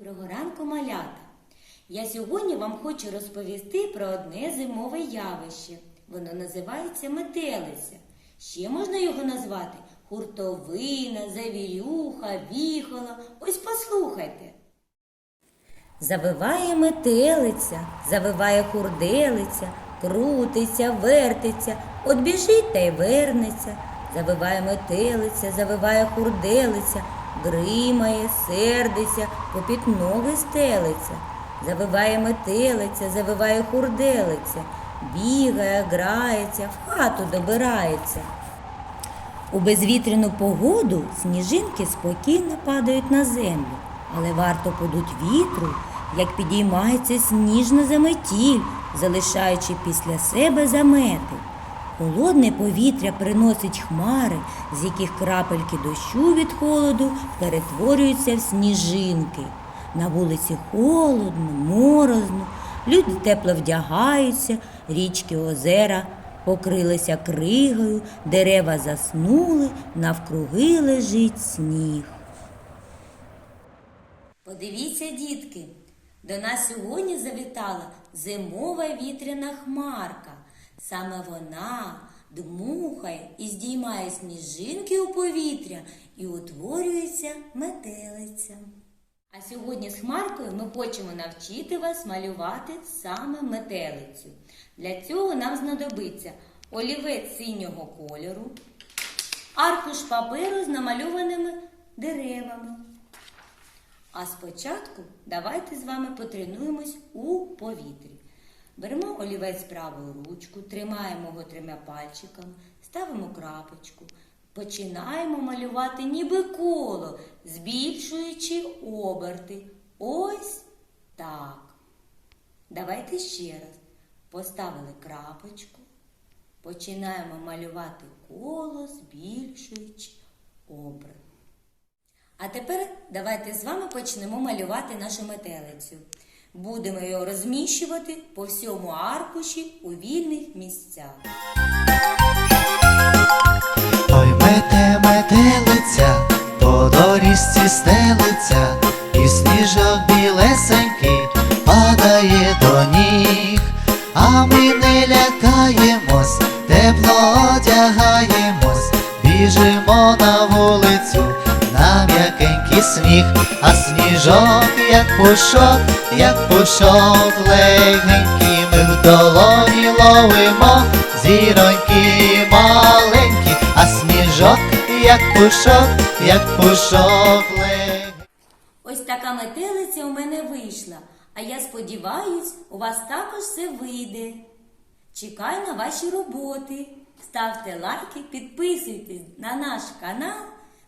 Доброго ранку, малята! Я сьогодні вам хочу розповісти про одне зимове явище. Воно називається метелиця. Ще можна його назвати хуртовина, завірюха, віхола. Ось послухайте. Завиває метелиця, завиває хурделиця, крутиться, вертиться, от біжить та й вернеться. Завиває метелиця, завиває хурделиця, гримає, сердиться, попід ноги стелиться. Завиває метелиця, завиває хурделиця, бігає, грається, в хату добирається. У безвітряну погоду сніжинки спокійно падають на землю, але варто подуть вітру, як підіймається сніжна заметіль, залишаючи після себе замети. Холодне повітря приносить хмари, з яких крапельки дощу від холоду перетворюються в сніжинки. На вулиці холодно, морозно, люди тепло вдягаються, річки озера покрилися кригою, дерева заснули, навкруги лежить сніг. Подивіться, дітки, до нас сьогодні завітала зимова вітряна хмарка. Саме вона дмухає і здіймає сніжинки у повітря і утворюється метелиця. А сьогодні з Хмаркою ми хочемо навчити вас малювати саме метелицю. Для цього нам знадобиться олівець синього кольору, аркуш паперу з намальованими деревами. А спочатку давайте з вами потренуємось у повітрі. Беремо олівець правою ручку, тримаємо його трьома пальчиками, ставимо крапочку, починаємо малювати ніби коло, збільшуючи оберти. Ось так. Давайте ще раз. Поставили крапочку, починаємо малювати коло, збільшуючи оберт. А тепер давайте з вами почнемо малювати нашу метелицю. Будемо його розміщувати по всьому аркуші у вільних місцях. Ой, мете метелиця, по доріжці стелиться, і сніжок білесенький падає до ніг, а ми не лякаємось, тепло одягаємось, біжимо на вулицю, на м'якенький сніг, а сніжок, як пушок, як пушок легенький, ми в долоні ловимо зіроньки маленькі, а сніжок, як пушок, як пушок легенький. Ось така метелиця у мене вийшла. А я сподіваюсь, у вас також все вийде. Чекаю на ваші роботи. Ставте лайки, підписуйтесь на наш канал.